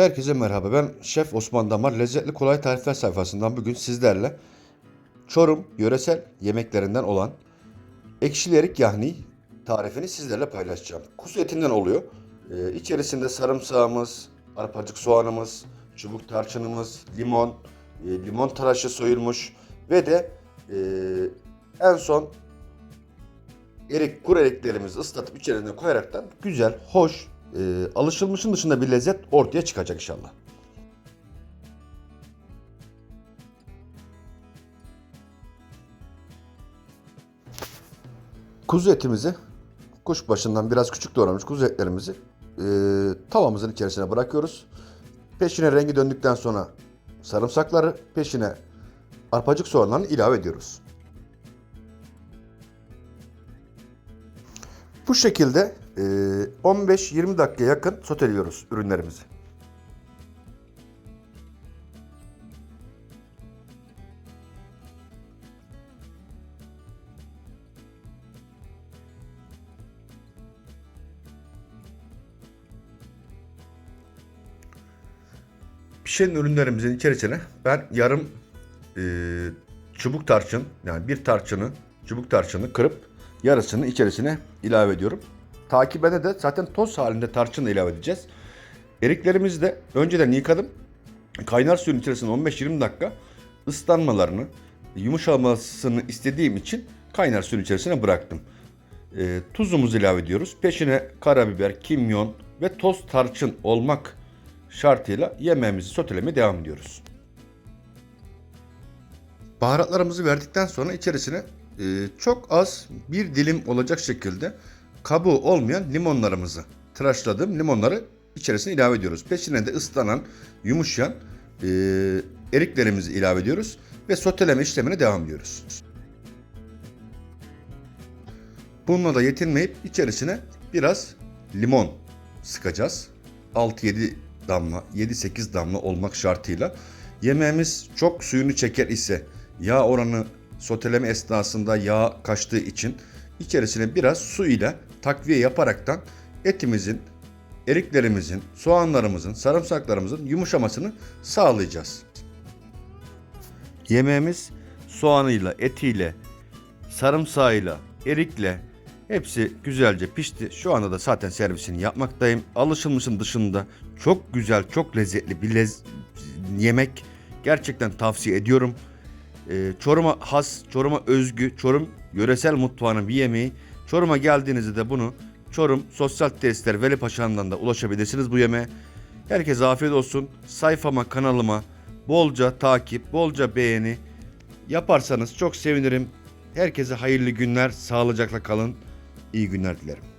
Herkese merhaba. Ben Şef Osman Damar. Lezzetli Kolay Tarifler sayfasından bugün sizlerle Çorum yöresel yemeklerinden olan ekşili erik yahni tarifini sizlerle paylaşacağım. Kuzu etinden oluyor. Ee, içerisinde sarımsağımız, arpacık soğanımız, çubuk tarçınımız, limon, e, limon taraşı soyulmuş ve de e, en son erik, kuru eriklerimizi ıslatıp içerisine koyaraktan güzel, hoş, e, alışılmışın dışında bir lezzet ortaya çıkacak inşallah. Kuzu etimizi kuşbaşından biraz küçük doğramış kuzu etlerimizi e, tavamızın içerisine bırakıyoruz. Peşine rengi döndükten sonra sarımsakları peşine arpacık soğanlarını ilave ediyoruz. Bu şekilde 15-20 dakika yakın soteliyoruz ürünlerimizi. Pişen ürünlerimizin içerisine ben yarım e, çubuk tarçın yani bir tarçını çubuk tarçını kırıp yarısını içerisine ilave ediyorum. Takibine de zaten toz halinde tarçın ilave edeceğiz. Eriklerimizi de önceden yıkadım. Kaynar suyun içerisine 15-20 dakika ıslanmalarını, yumuşamasını istediğim için kaynar suyun içerisine bıraktım. E, tuzumuzu ilave ediyoruz. Peşine karabiber, kimyon ve toz tarçın olmak şartıyla yemeğimizi sotelemeye devam ediyoruz. Baharatlarımızı verdikten sonra içerisine e, çok az bir dilim olacak şekilde kabuğu olmayan limonlarımızı tıraşladığım limonları içerisine ilave ediyoruz. Peşine de ıslanan, yumuşayan e, eriklerimizi ilave ediyoruz ve soteleme işlemine devam ediyoruz. Bununla da yetinmeyip içerisine biraz limon sıkacağız. 6-7 damla, 7-8 damla olmak şartıyla. Yemeğimiz çok suyunu çeker ise yağ oranı soteleme esnasında yağ kaçtığı için içerisine biraz su ile takviye yaparaktan etimizin, eriklerimizin, soğanlarımızın, sarımsaklarımızın yumuşamasını sağlayacağız. Yemeğimiz soğanıyla, etiyle, sarımsağıyla, erikle hepsi güzelce pişti. Şu anda da zaten servisini yapmaktayım. Alışılmışın dışında çok güzel, çok lezzetli bir lez yemek. Gerçekten tavsiye ediyorum. Ee, Çorum'a has, Çorum'a özgü, Çorum yöresel mutfağının bir yemeği. Çorum'a geldiğinizde de bunu Çorum Sosyal Tesisler Veli Paşa'ndan da ulaşabilirsiniz bu yemeğe. Herkese afiyet olsun. Sayfama, kanalıma bolca takip, bolca beğeni yaparsanız çok sevinirim. Herkese hayırlı günler, sağlıcakla kalın. İyi günler dilerim.